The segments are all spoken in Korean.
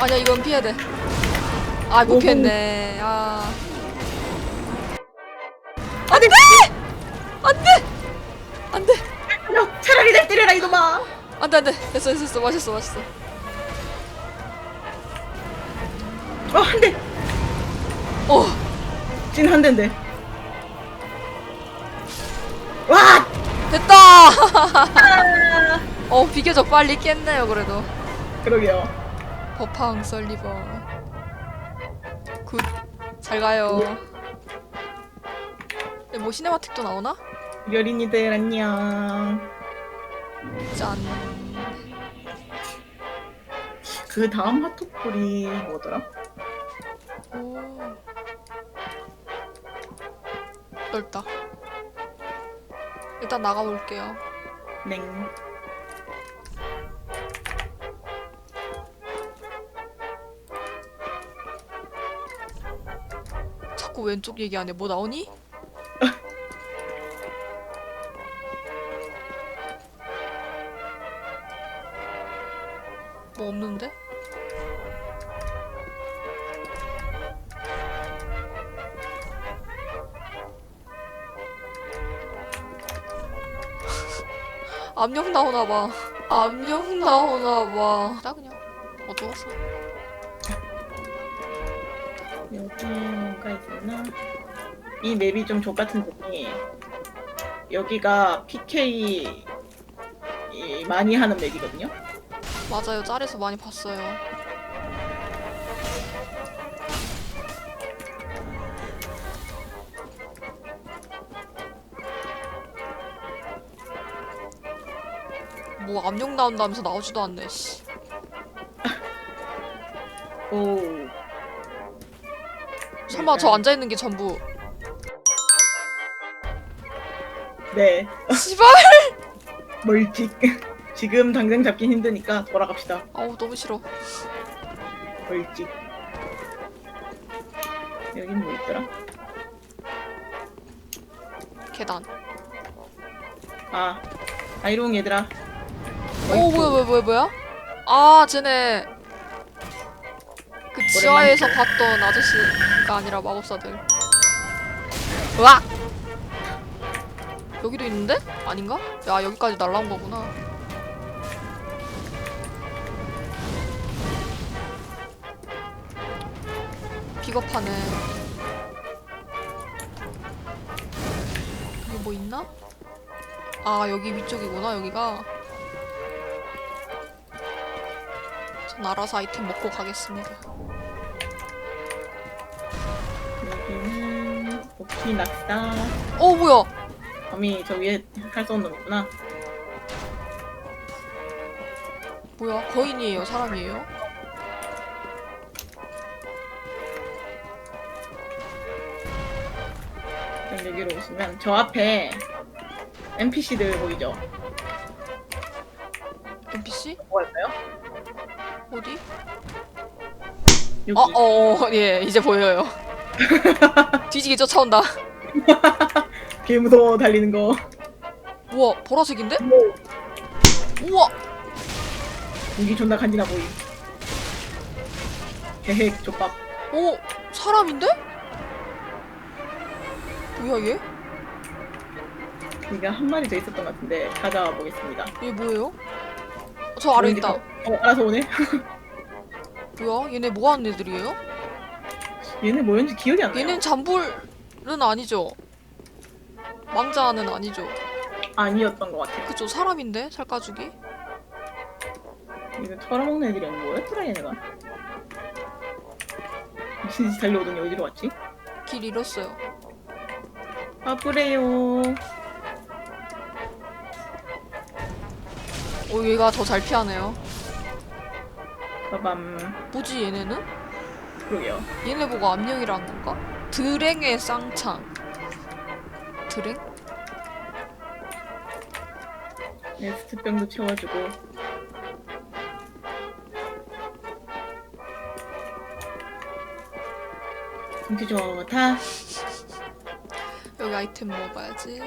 아니야 이건 피해야 돼. 아 못 피했네. 아. 안돼! 안돼! 안돼! 야, 차라리 날 때려라 이놈아. 안돼 안돼. 됐어 됐어 됐어 맛있어 맛있어. 어, 한 대. 어. 진한 대인데. 와! 됐다. 아, 어 비교적 빨리 깼네요 그래도. 그러게요. 버팡 설리버. 굿. 잘 가요. 네, 뭐 시네마틱도 나오나? 여린이들 안녕. 짠. 그 다음 핫토플이 뭐더라? 오. 넓다. 일단 나가볼게요. 냉. 자꾸 왼쪽 얘기하네. 뭐 나오니? 뭐 없는데? 압력 나오나봐. 압력 나오나봐. 나 그냥 어두웠어. 여기 뭔가 있나? 이 맵이 좀 족같은 점이 여기가 PK 이 많이 하는 맵이거든요. 맞아요. 짤에서 많이 봤어요. 뭐 압력 나온다면서 나오지도 않네. 씨. 오. 설마 저 앉아 있는 게 전부 네. 씨발. 멀찍. 지금 당장 잡긴 힘드니까 돌아갑시다. 아우 너무 싫어. 멀찍. 여긴 뭐 있더라? 계단. 아, 아이롱 얘들아. 오 뭐야 뭐야 뭐야 뭐야? 아 쟤네 그 지하에서 봤던 아저씨가 아니라 마법사들. 으악! 여기도 있는데? 아닌가? 야 여기까지 날라온 거구나. 비겁하네. 여기 뭐 있나? 아 여기 위쪽이구나 여기가. 전 알아서 아이템 먹고 가겠습니다. 여기는 오키 낙사. 어 뭐야? 범이 저 위에 할수 없는 거구나. 뭐야? 거인이에요? 사람이에요? 일단 여기로 오시면 저 앞에 NPC들 보이죠? NPC? 뭐 할까요? 어디? 여기. 어, 어, 어, 예, 이제 보여요. 뒤지게 쫓아온다. 개 무서워 달리는 거. 우와, 보라색인데? 우와, 무기 존나 간지나 보임. 헤헤 족밥. 오, 사람인데? 뭐야 얘? 여기가 한 마리 더 있었던 것 같은데 찾아와 보겠습니다. 얘 뭐예요? 저 아래 있다. 어 알아서 오네. 뭐야? 얘네 뭐 하는 애들이에요? 얘네 뭐였는지 기억이 안 나요. 얘는 잠불은 아니죠? 망자는 아니죠? 아니었던 것 같아. 그쵸, 사람인데? 살가죽이? 이거 털어먹는 애들이 아니고 뭐였더라 얘네가. 미친 듯이 달려오더니 어디로 왔지? 길 잃었어요. 바쁘래요. 오, 얘가 더 잘 피하네요. 빠밤. 뭐지 얘네는? 그러게요. 얘네 보고 압력이란 건가? 드랭의 쌍창. 드랭? 네 스트병도 채워주고. 김치 좋다. 여기 아이템 먹어야지.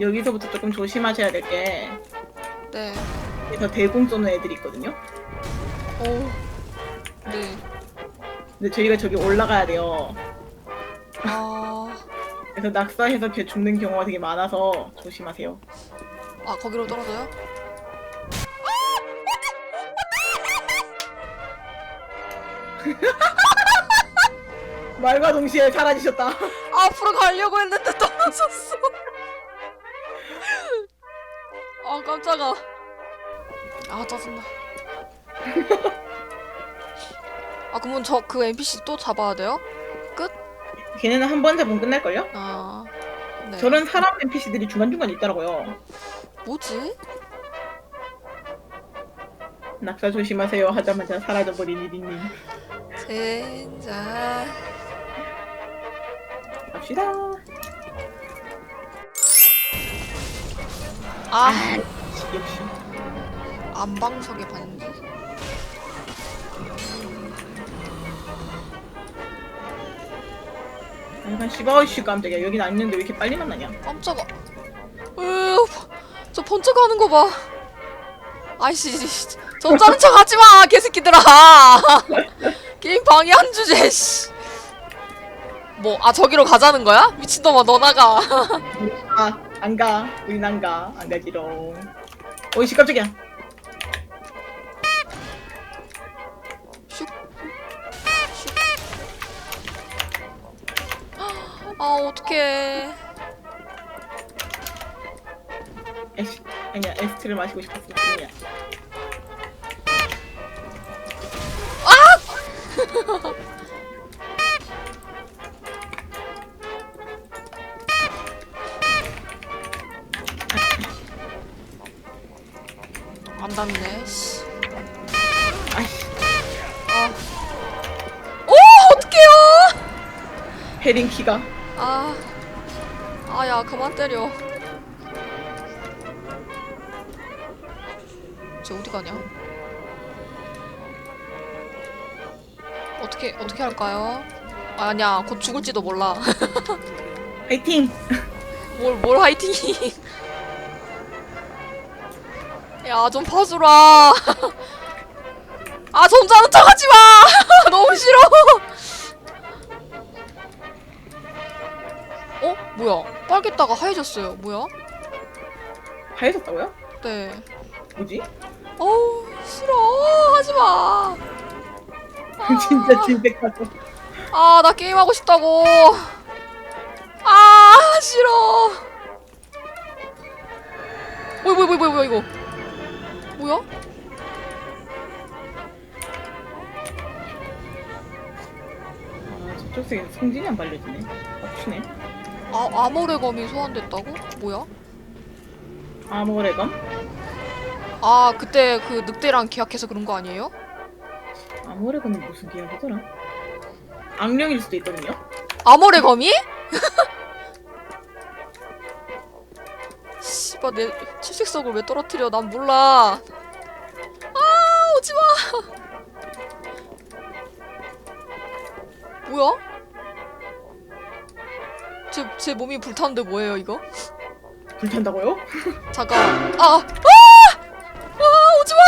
여기서부터 조금 조심하셔야 될 게 네. 그래서 대공 쏘는 애들이 있거든요. 오. 네. 근데 저희가 저기 올라가야 돼요. 아. 그래서 낙사해서 걔 죽는 경우가 되게 많아서 조심하세요. 아 거기로 떨어져요? 말과 동시에 사라지셨다. 앞으로 가려고 했는데 떨어졌어. 아 깜짝아. 아 짜증나. 아 그러면 저 그 NPC 또 잡아야 돼요? 걔네는 한 번 잡으면 끝날걸요? 아. 네. 저런 사람 NPC들이 중간중간 있더라고요. 뭐지? 낙사 조심하세요 하자마자 사라져버린 이리님. 젠장. 갑시다. 아 역시. 안방석에 반지. 약간 씨바이씨 깜짝이야. 여긴 안 있는데 왜 이렇게 빨리 만나냐? 깜짝아. 으, 저 번쩍 하는 거 봐. 아이씨, 저 짜는 척 하지 마, 개새끼들아. 게임 방해한 주제. 씨. 뭐, 아 저기로 가자는 거야? 미친놈아, 너 나가. 아, 안 가. 우린 안 가. 안 가지롱. 어이씨 깜짝이야. 아, 어떡해. 에스, 아니야 에스트를 마시고 싶었을 뿐이야. 안 닿네, 씨. 아. 오, 어떡해요! 헤링 키가. 아, 아, 야, 그만 때려. 쟤 어디 가냐? 어떻게, 어떻게 할까요? 아, 아니야, 곧 죽을지도 몰라. 파이팅. 뭘, 뭘 화이팅! 야, 좀 봐주라! 아, 점잖은 척 하지 마! 너무 싫어! 어? 뭐야? 빨갰다가 하얘졌어요. 뭐야? 하얘졌다고요? 네. 뭐지? 어우, 싫어! 하지 마! 아, 진짜 진백하고. 아, 나 게임하고 싶다고! 아, 싫어! 뭐야, 뭐야, 뭐야, 뭐야, 이거? 뭐야? 아, 저쪽 색에 성진이 안 발려지네. 빡치네. 아, 아모레 검이 소환됐다고? 뭐야? 아모레검? 아, 그때 그 늑대랑 계약해서 그런 거 아니에요? 아모레검이 무슨 계약이더라? 악령일 수도 있거든요. 아모레 검이? 씨발, 내 칠색석을 왜 떨어뜨려? 난 몰라. 아, 오지 마! 뭐야? 제, 제 몸이 불타는데 뭐예요, 이거? 불탄다고요? 잠깐. 아! 아! 아! 오지 마!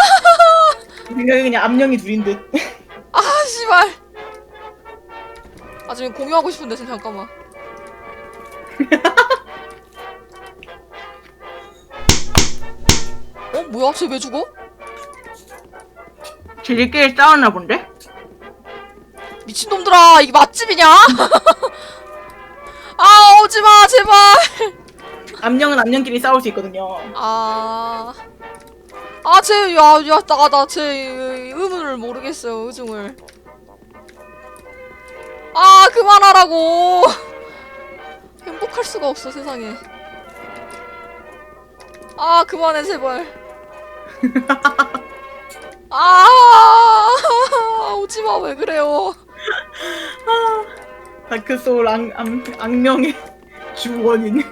생각에 그냥 암령이 둘인 듯. 아, 씨발. 아, 지금 공유하고 싶은데, 지금 잠깐만. 뭐야? 쟤 왜 죽어? 쟤들끼리 싸웠나 본데? 미친놈들아, 이게 맛집이냐? 아, 오지 마, 제발. 암령은 암령끼리 싸울 수 있거든요. 아. 아, 쟤, 야, 야, 나, 나, 쟤, 의문을 모르겠어요, 의중을. 아, 그만하라고! 행복할 수가 없어, 세상에. 아, 그만해, 제발. 아, 오지 마, 왜 그래요? 다크 소울 악, 악, 악령의 주원인.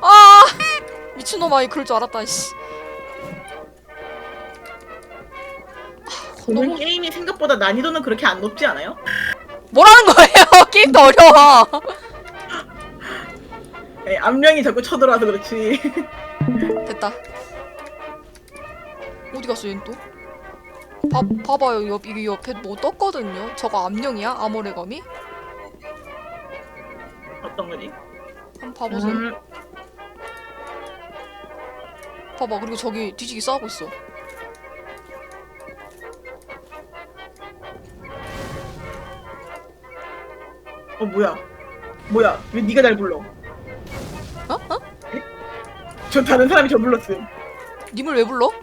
아, 미친놈아, 이 그럴 줄 알았다, 씨. 오늘 너무- 게임이 생각보다 난이도는 그렇게 안 높지 않아요? 뭐라는 거예요? 게임도 어려워. 네, 암령이 자꾸 쳐들어와서 그렇지. 됐다. 어디 갔어 얘는 또? 봐, 봐봐요 옆, 이게 옆에 뭐 떴거든요 저거 암령이야? 아모레검이? 어떤 거지? 한번 봐보세요 음, 봐봐 그리고 저기 뒤지기 싸우고 있어 어 뭐야? 뭐야? 왜 네가 날 불러? 어? 어? 저 다른 사람이 저 불렀음. 님을 왜 불러?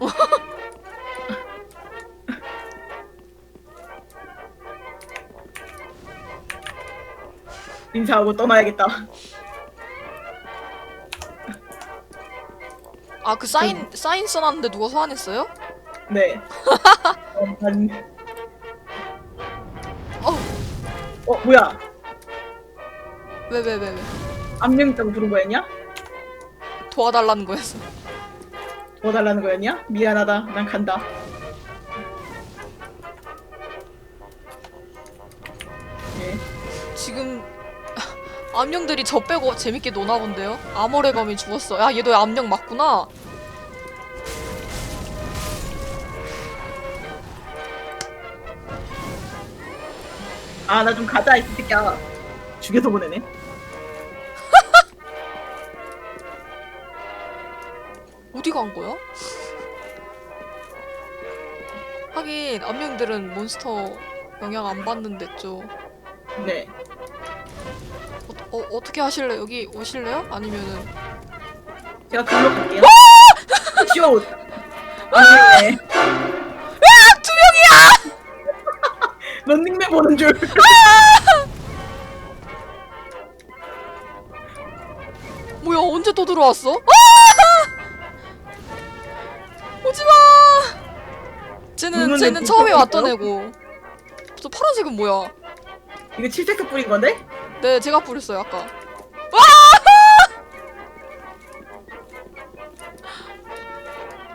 인사하고 떠나야겠다. 아 그 사인 사인 써놨는데 누가 소환했어요? 네. 어, 난... 어. 어 뭐야? 왜 왜 왜 왜, 암령 있다고 부른 거였냐? 도와달라는 거였어 도와달라는 거였냐? 미안하다. 난 간다. 네. 지금 암령들이 저 빼고 재밌게 노나 본데요? 아모레검이 죽었어 야 얘도 암령 맞구나 아 나 좀 가자 이 새끼야. 죽여서 보내네. 어디 간 거야? 하긴 암령들은 몬스터 영향 안 받는데 죠 네. 어, 어, 어떻게 하실래? 여기 오실래요? 아니면은 제가 글로 갈게요. 쉬워. 아니네. 두 명이야! 런닝맨 보는 줄. 뭐야 언제 또 들어왔어? 아! 쟤는 쟤는 왜 처음에? 왔던 애고 저 파란색은 뭐야? 이거 칠색소 뿌린 건데? 네 제가 뿌렸어요 아까 와!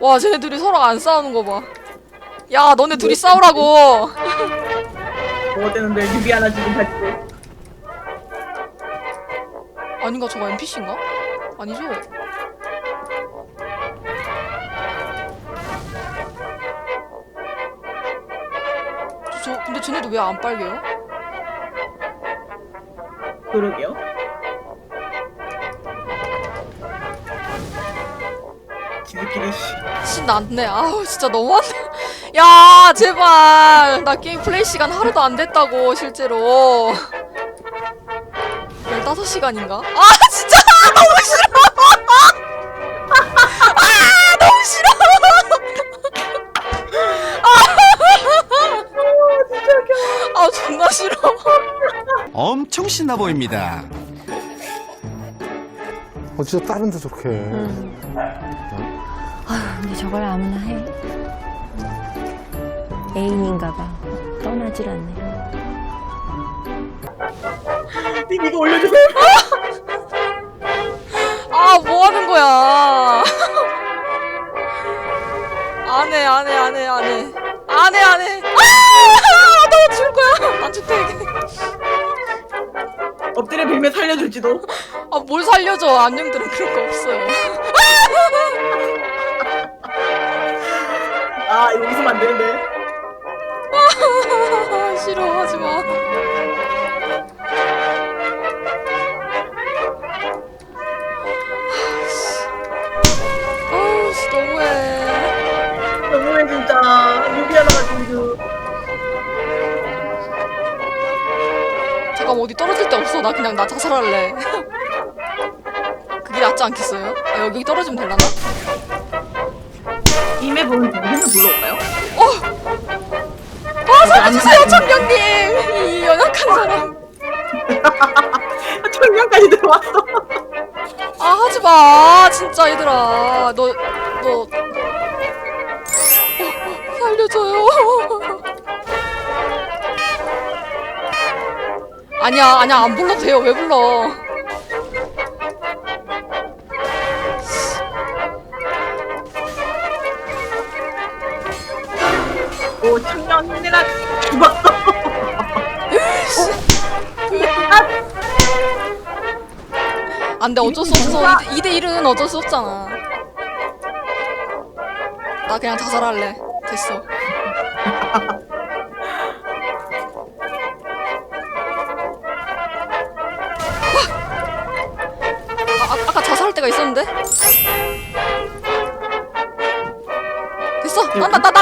와 쟤네들이 서로 안 싸우는 거 봐 야 너네 둘이 싸우라고 뭐 되는데 유비 하나 지금 같이. 아닌가 저거 NPC인가? 아니죠? 저, 저 근데 쟤네도 왜 안 빨개요? 그러게요. 지들끼리 씨. 신났네 아우 진짜 너무한데 야 제발 나 게임 플레이 시간 하루도 안 됐다고 실제로 15시간인가? 아 진짜 신나 보입니다. 어 진짜 다른 데 좋게 아휴, 근데 저걸 아무나 해. 애인인가 봐. 떠나질 않네. 님 이거 올려주세요. 아, 뭐 하는 거야? 안 해, 안 해, 안 해, 안 해. 안 해, 안 해. 아! 너 죽을 거야. 안 죽대. 엎드려 빌면 살려줄지도. 아, 뭘 살려줘. 암령들은 그런 거 없어요. 아 이거 웃으면 안 되는데. 아, 싫어, 하지 마. 잠깐 어디 떨어질 데 없어. 나 그냥 나 자살할래. 그게 낫지 않겠어요? 아, 여기 떨어지면 되려나? 임에 보는 누구는 불러올까요? 아 살려주세요 청년님 이 연약한 사람 청년까지 들어왔어. 아 하지 마 진짜 얘들아 너 너 어, 어, 살려줘요 아니야 아니야 안 불러도 돼요 왜 불러 오 청년 힘내라 죽었어. 안돼 어쩔 수 없어 2대, 1은 어쩔 수 없잖아 나 그냥 자살할래. 됐어. 됐어. 나, 나, 나나